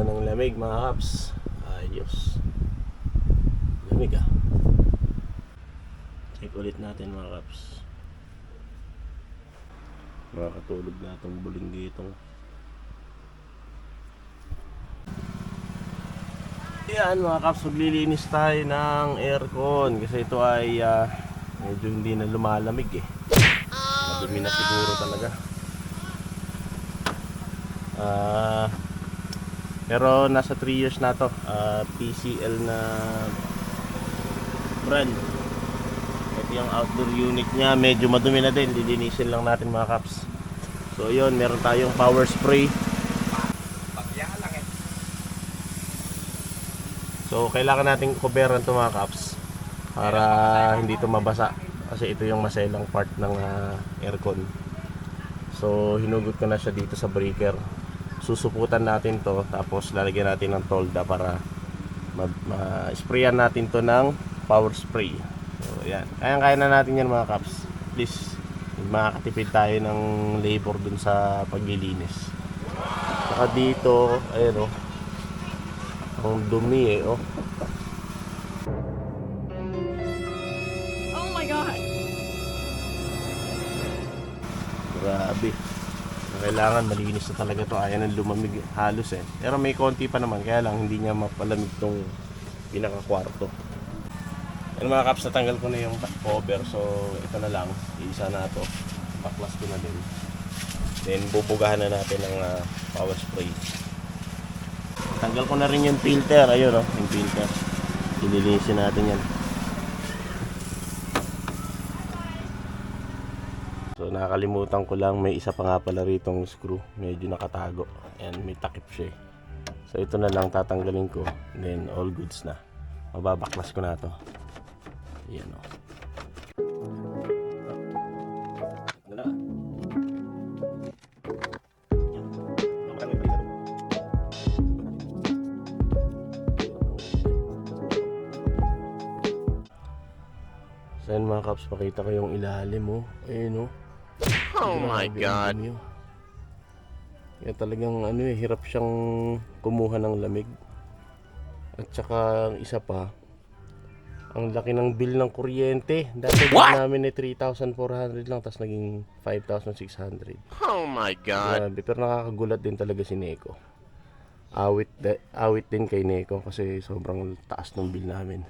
na ng lamig mga kaps. Ayos. Lamig ah. Check ulit natin mga kaps. Makakatulog na itong buling ditong. Yan mga kaps, maglilinis tayo ng aircon kasi ito ay ah, medyo hindi na lumalamig eh. Madumi na siguro talaga. Ah, pero nasa 3 years na to. Ah, PCL na brand. Ito yung outdoor unit niya. Medyo madumi na din. Lilinisin lang natin mga kaps. So yun, meron tayong power spray. So kailangan nating coveran to mga kaps para hindi to mabasa kasi ito yung maselang part ng ah, aircon. So hinugot ko na siya dito sa breaker. Susuputan natin to tapos lalagyan natin ng tolda para ma- ma-sprayan natin to ng power spray. So yan. Kaya kaya na natin yan mga kaps. Please makakatipid tayo ng labor dun sa paglilinis. Saka dito, ayun oh, ang dumi eh, oh. Oh my god. Grabe. Kailangan malinis na talaga to. Ayan ang lumamig halos eh. Pero may konti pa naman. Kaya lang hindi niya mapalamig tong pinaka-kwarto. Ano mga kaps, natanggal ko na yung cover. So ito na lang. Iisa na to. Baklas ko na din. Then bubugahan na natin ng ah, power spray. Tanggal ko na rin yung filter. Ayun oh, yung filter. Ililinisin natin yan. So nakakalimutan ko lang may isa pa nga pala ritong screw. Medyo nakatago. Ayan, may takip siya eh. So ito na lang tatanggalin ko. Then all goods na. Mababaklas ko na to. Ayan o. Ito. So yun mga kaps, pakita ko yung ilalim mo. Ayun o. Oh my Grabe ang God. oh. Kaya talagang ano eh, hirap siyang kumuha ng lamig. At saka ang isa pa, ang laki ng bill ng kuryente. Dati bill namin ay 3,400 lang, tapos naging 5,600. Oh my God. Grabe, pero nakakagulat din talaga si Neko. Awit, de- awit din kay Neko kasi sobrang taas ng bill namin.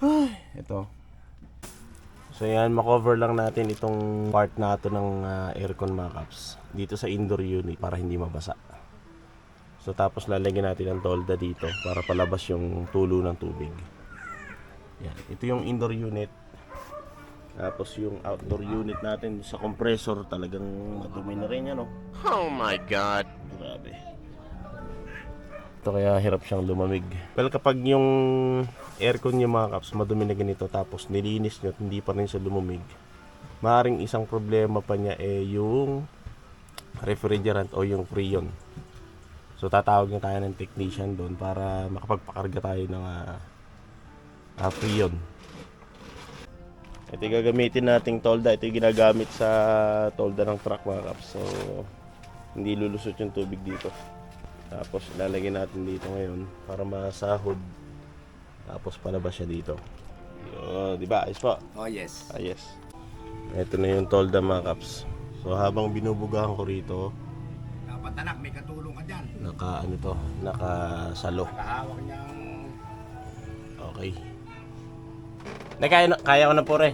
Ay, ito. So yan, makover lang natin itong part na to ng ah, aircon caps. Dito sa indoor unit para hindi mabasa. So tapos lalagyan natin ng tolda dito para palabas yung tulo ng tubig. Yan, ito yung indoor unit. Tapos yung outdoor unit natin sa compressor talagang madumi na rin yan oh. Oh my God. Grabe. Ito kaya hirap siyang lumamig. Well, kapag yung aircon niyo mga kaps, madumi na ganito tapos nilinis nyo at hindi pa rin siya lumamig, maaaring isang problema pa niya eh yung refrigerant o yung freon. So tatawag na tayo ng technician doon para makapagpakarga tayo ng ah, ah, freon. Ito yung gagamitin nating tolda. Ito yung ginagamit sa tolda ng truck mga kaps. So hindi lulusot yung tubig dito. Tapos ilalagay natin dito ngayon para masahod. Tapos palabas siya dito. Yun, di ba? Ayos po. Oh yes. Ah, yes. Ito na yung tolda mga kaps. So habang binubugahan ko rito, Dapat anak, may katulong ka dyan. naka ano to, nakasalo. Nakahawak niyang... Okay. Na kaya, na- kaya ko na po re.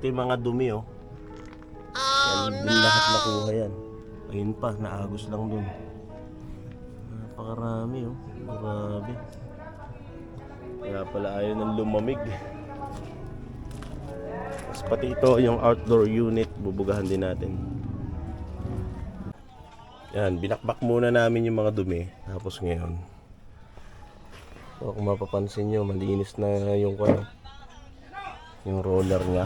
Ito yung mga dumi oh. yan, din lahat nakuha yan. Ayun pa, naagos lang dun. Napakarami oh. Grabe. Kaya pala ayaw ng lumamig. Tapos pati ito, yung outdoor unit, bubugahan din natin. Yan, binakbak muna namin yung mga dumi. Tapos ngayon, So kung mapapansin nyo, malinis na yung ano, yung roller niya.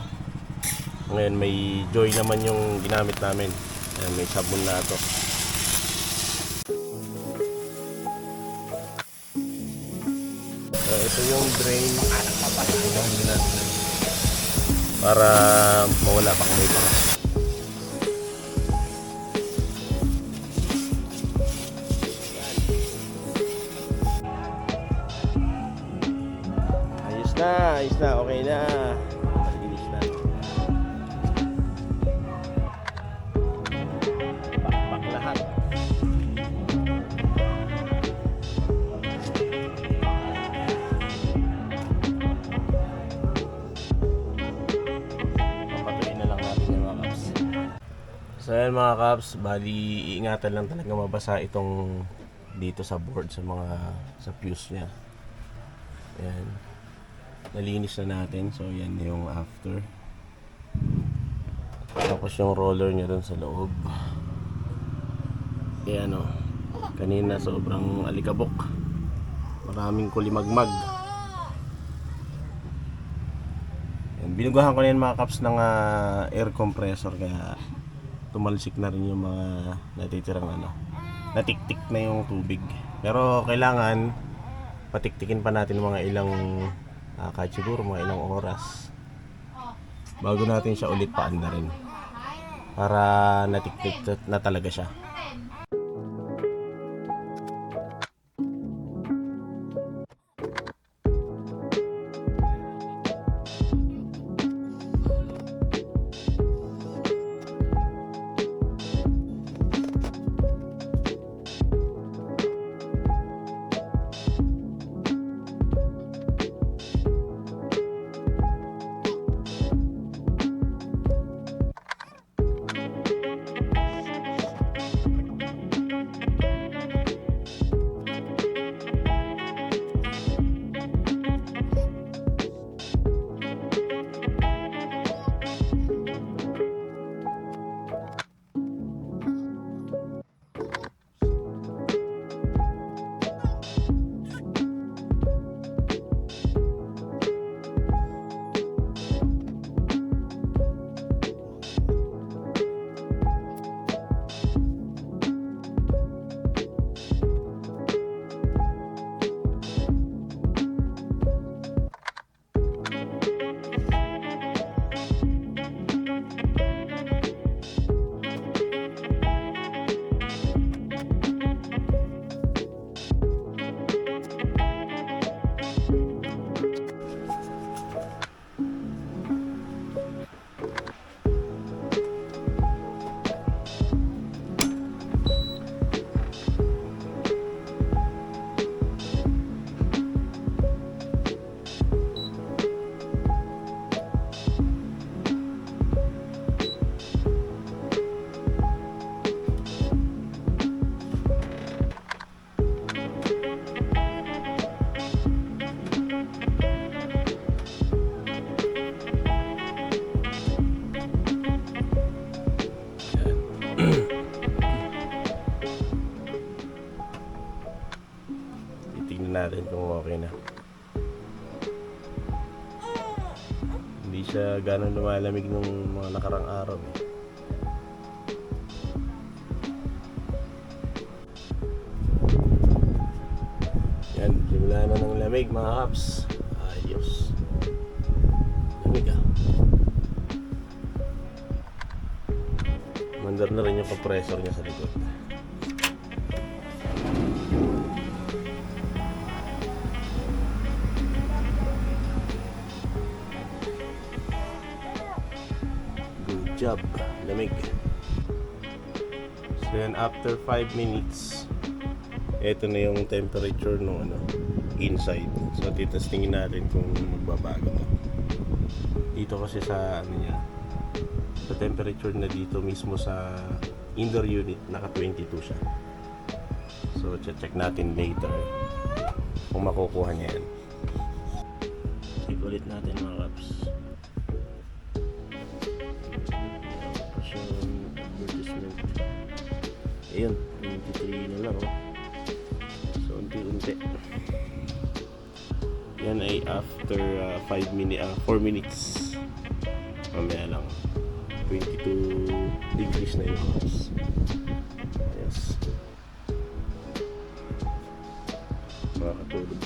Ngayon may joy naman yung ginamit namin. Ayan, may sabon na ito. So ito yung drain. Para mawala pa kung may para. Ayos na, ayos na, okay na. So yan mga caps, bali iingatan lang talaga mabasa itong dito sa board sa mga sa fuse niya. Yan. Nalinis na natin. So yan yung after. Tapos yung roller niya dun sa loob. Kaya ano, kanina sobrang alikabok. Maraming kulimagmag. Yan, binugahan ko na yan mga caps ng ah, air compressor kaya tumalsik na rin yung mga natitirang ano. Natiktik na yung tubig. Pero kailangan patiktikin pa natin mga ilang ah, kahit siguro mga ilang oras bago natin siya ulit paanda rin para natiktik na talaga siya. Natin kung okay na. Hindi siya ganun lumalamig nung mga nakarang araw eh. Yan, simula na ng lamig mga kaps. Ayos. Lamig ah. Mandar na rin yung compressor niya sa likod. Job. Lamig. So yan, after 5 minutes, ito na yung temperature ng ano, inside. So titastingin natin kung magbabago to. Dito kasi sa ano niya, sa temperature na dito mismo sa indoor unit, naka 22 siya. So check natin later kung makukuha niya yan. Check ulit natin mga kaps. Ayun, 23 na lang oh. So unti-unti. Yan ay after 5 minutes, 4 minutes. Mamaya lang. 22 degrees na yung house. Yes. Makakatulog